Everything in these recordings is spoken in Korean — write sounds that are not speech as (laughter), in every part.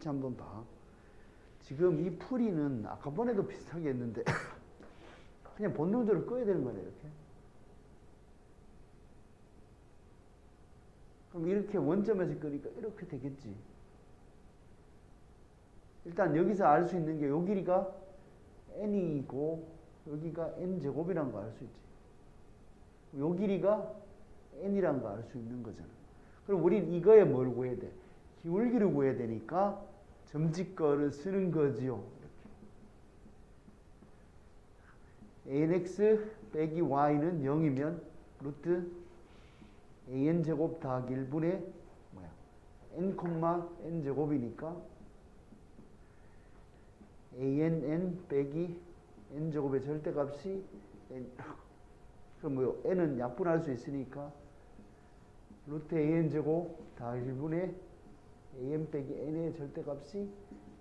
같이 한번 봐. 지금 이 풀이는 아까 번에도 비슷하게 했는데 (laughs) 그냥 본능적으로 꺼야 되는 거네 이렇게. 그럼 이렇게 원점에서 끄니까 이렇게 되겠지. 일단 여기서 알 수 있는 게 요 길이가 n이고 여기가 n 제곱이라는 거알 수 있지. 요 길이가 n이라는 거알 수 있는 거잖아. 그럼 우린 이거에 뭘 구해야 돼? 기울기를 구해야 되니까 점집거를 쓰는 거지요. anx 빼기 y는 0이면 루트 an 제곱 더하기 1분의 뭐야? n 콤마 n 제곱이니까 ann 빼기 n 제곱의 절대값이 n 그럼 뭐요? n은 약분할 수 있으니까 루트 an 제곱 더하기 1분의 an 빼기 n의 절대값이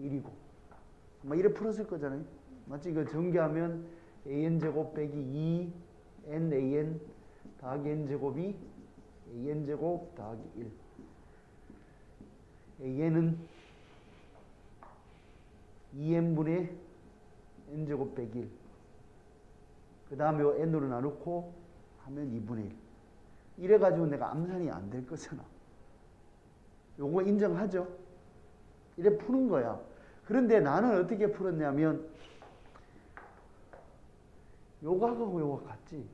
1이고 막 이래 풀었을 거잖아요. 맞지? 이거 전개하면 an 제곱 빼기 2 n an 더하기 n 제곱이 an 제곱 더하기 1 an은 2n분의 n제곱 빼기 1. 그 다음에 요 n으로 나누고 하면 2분의 1. 이래가지고 내가 암산이 안 될 거잖아. 요거 인정하죠? 이래 푸는 거야. 그런데 나는 어떻게 풀었냐면, 요 각하고 요거 같지?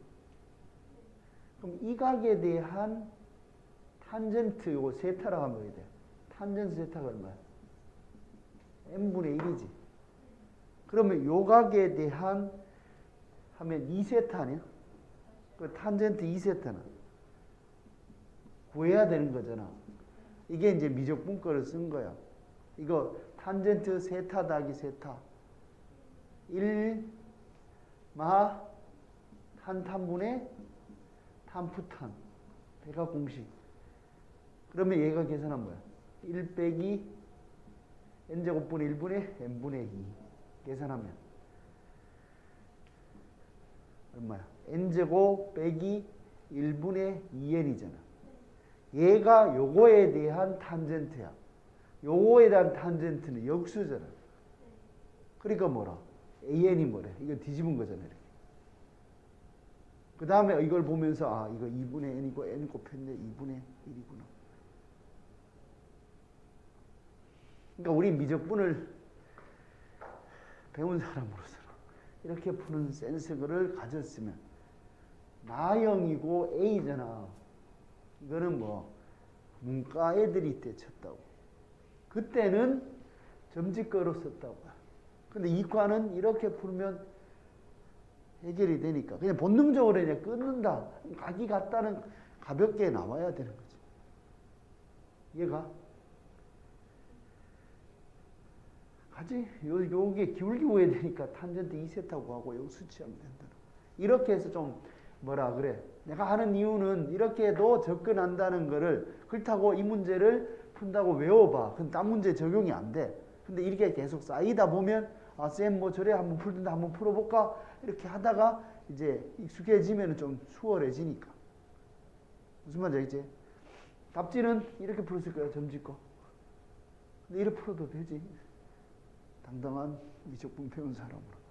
그럼 이 각에 대한 탄젠트 요거 세타라고 하면 돼? 탄젠트 세타가 얼마야? n분의 1이지. 그러면 요 각에 대한 하면 2세타 아니야? 그 탄젠트 2세타는 구해야 되는 거잖아. 이게 이제 미적분 거를 쓴 거야. 이거 탄젠트 세타 더하기 세타 1 마 탄탄분의 탄푸탄 대각 공식. 그러면 얘가 계산한 뭐야? 1 빼기 n제곱분의 1분의 n분의 2 계산하면 얼마야? n제곱 빼기 1분의 2n이잖아. 얘가 요거에 대한 탄젠트야. 요거에 대한 탄젠트는 역수잖아. 그러니까 뭐라? an이 뭐래? 이거 뒤집은 거잖아. 이렇게. 그 다음에 이걸 보면서 아 이거 2분의 n이고 n 곱했네 2분의 1이구나. 그러니까 우리 미적분을 배운 사람으로서 이렇게 푸는 센스를 가졌으면 나영이고 A잖아. 이거는 뭐 문과 애들이 때 쳤다고. 그때는 점집거로 썼다고. 근데 이과는 이렇게 풀면 해결이 되니까 그냥 본능적으로 그냥 끊는다. 각이 같다는 가볍게 나와야 되는 거지. 얘가 가지 요 요게 기울기 구해야 되니까 탄젠트 2세타고 하고 여기 수치하면 된다. 이렇게 해서 좀 뭐라 그래? 내가 하는 이유는 이렇게 해도 접근한다는 거를 그렇다고 이 문제를 푼다고 외워봐. 그럼 딴 문제 적용이 안 돼. 근데 이렇게 계속 쌓이다 보면 아, 쌤 뭐 저래 한번 풀던데 한번 풀어볼까? 이렇게 하다가 이제 익숙해지면 좀 수월해지니까. 무슨 말인지 알겠지? 답지는 이렇게 풀었을 거야, 점짓고. 근데 이렇게 풀어도 되지. 당당한 미적분 배운 사람으로.